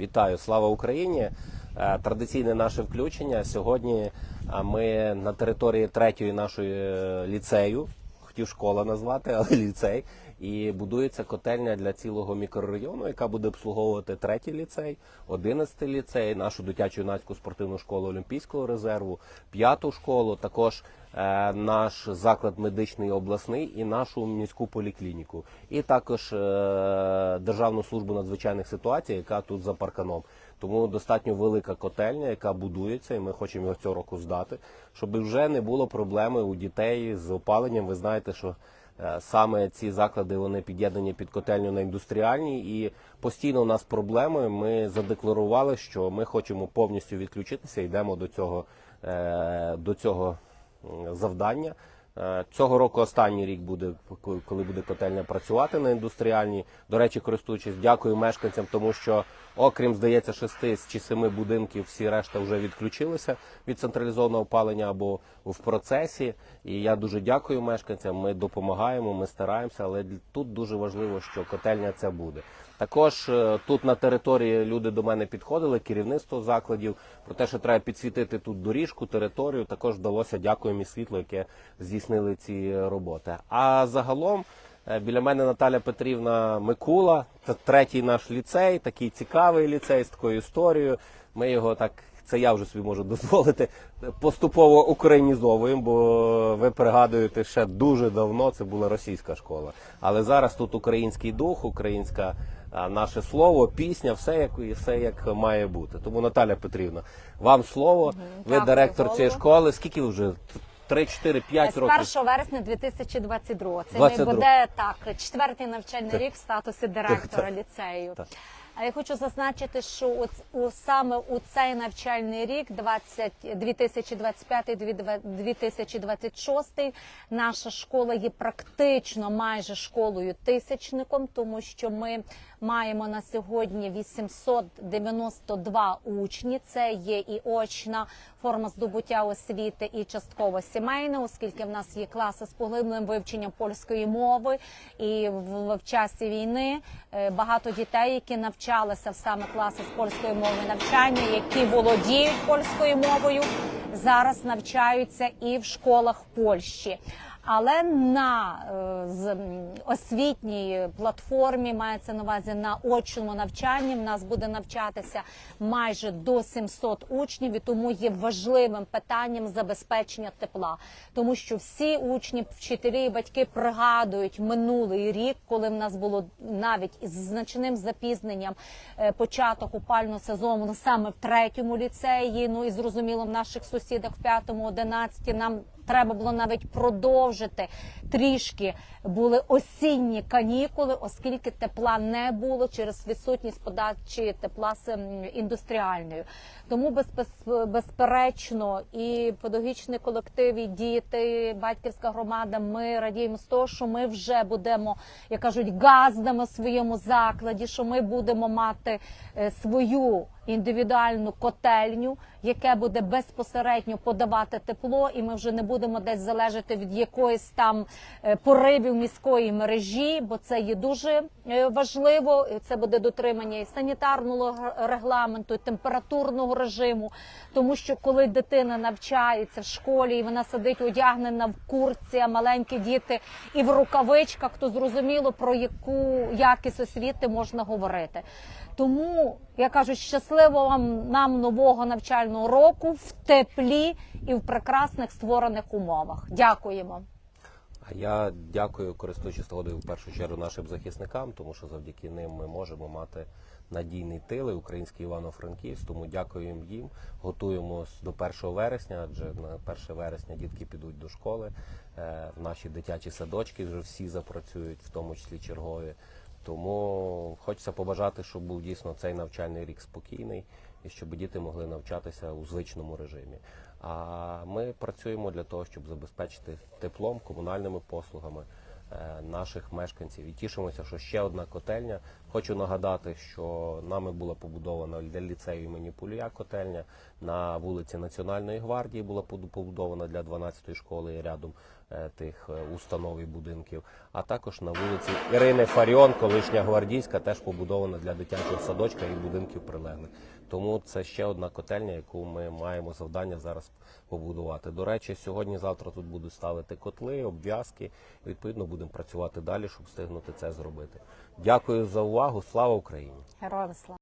Вітаю, слава Україні! Е, Традиційне наше включення. Сьогодні а, ми на території третьої нашої е, ліцею, хотів школа назвати, але ліцей. І будується котельня для цілого мікрорайону, яка буде обслуговувати третій ліцей, одинадцятий ліцей, нашу дитячу юнацьку спортивну школу Олімпійського резерву, п'яту школу, також е, наш заклад медичний обласний і нашу міську поліклініку, і також е, Державну службу надзвичайних ситуацій, яка тут за парканом. Тому достатньо велика котельня, яка будується, і ми хочемо його цього року здати, щоб вже не було проблеми у дітей з опаленням. Ви знаєте, що е, саме ці заклади вони під'єднані під котельню на індустріальній, і постійно у нас проблеми. Ми задекларували, що ми хочемо повністю відключитися. Йдемо до цього, е, до цього завдання. Е, Цього року останній рік буде, коли буде котельня працювати на індустріальній. До речі, користуючись, дякую мешканцям, тому що, окрім здається, шести чи семи будинків, всі решта вже відключилися від централізованого опалення або в процесі. І я дуже дякую мешканцям. Ми допомагаємо, ми стараємося, але тут дуже важливо, що котельня ця буде. Також е, тут на території люди до мене підходили, керівництво закладів про те, що треба підсвітити тут доріжку, територію. Також вдалося дякуємо і світло, яке здійснили ці роботи. А загалом біля мене Наталя Петрівна Микула, це третій наш ліцей, такий цікавий ліцей з такою історією. Ми його так. Це я вже собі можу дозволити. Поступово українізовуємо, бо ви пригадуєте, ще дуже давно це була російська школа. Але зараз тут український дух, українська наше слово, пісня, все як все як має бути. Тому Наталя Петрівна, вам слово. Ви Дякую, директор цієї школи. Скільки ви вже? 3, 4, 5 З років. 1 вересня 2022. Це 22. не буде так. Четвертий навчальний рік в статусі директора ліцею. Так. А я хочу зазначити, що у, саме у цей навчальний рік, 20, 2025-2026, наша школа є практично майже школою тисячником, тому що ми маємо на сьогодні 892 учні. Це є і очна форма здобуття освіти, і частково сімейна, оскільки в нас є класи з поглибленим вивченням польської мови, і в, в часі війни е, багато дітей, які навчалися в саме класи з польської мови навчання, які володіють польською мовою, зараз навчаються і в школах Польщі. Але на е, з освітній платформі мається на увазі на очному навчанні. В нас буде навчатися майже до 700 учнів, і тому є важливим питанням забезпечення тепла, тому що всі учні, вчителі і батьки пригадують минулий рік, коли в нас було навіть із значним запізненням е, початок опального сезону саме в третьому ліцеї. Ну і зрозуміло, в наших сусідах в п'ятому, одинадцяті. Нам треба було навіть продовжити трішки були осінні канікули, оскільки тепла не було через відсутність подачі тепла з індустріальною. Тому безперечно і педагогічний колектив, і діти, батьківська громада. Ми радіємо з того, що ми вже будемо, як кажуть, газдами в своєму закладі, що ми будемо мати е, свою індивідуальну котельню, яке буде безпосередньо подавати тепло, і ми вже не будемо десь залежати від якоїсь там е, поривів міської мережі, бо це є дуже е, важливо. Це буде дотримання і санітарного регламенту, і температурного режиму. Тому що коли дитина навчається в школі, і вона сидить одягнена в курці, а маленькі діти і в рукавичках, то зрозуміло про яку якість освіти можна говорити. Тому я кажу, щасливо вам нам нового навчального року в теплі і в прекрасних створених умовах. Дякуємо. Я дякую, користуючись нагодою в першу чергу нашим захисникам, тому що завдяки ним ми можемо мати надійний тил український Івано-Франківськ. Тому дякуємо їм. Готуємось до 1 вересня, адже на 1 вересня дітки підуть до школи. Е, В наші дитячі садочки вже всі запрацюють, в тому числі чергові. Тому хочеться побажати, щоб був дійсно цей навчальний рік спокійний і щоб діти могли навчатися у звичному режимі. А ми працюємо для того, щоб забезпечити теплом, комунальними послугами е, наших мешканців. І тішимося, що ще одна котельня. Хочу нагадати, що нами була побудована для ліцею імені Пулія котельня на вулиці Національної гвардії була побудована для 12-ї школи і рядом е, тих е, установ і будинків. А також на вулиці Ірини Фаріон, колишня гвардійська, теж побудована для дитячого садочка і будинків прилеглих. Тому це ще одна котельня, яку ми маємо завдання зараз побудувати. До речі, сьогодні-завтра тут будуть ставити котли, обв'язки. Відповідно, будемо працювати далі, щоб встигнути це зробити. Дякую за увагу. Слава Україні! Героям слава!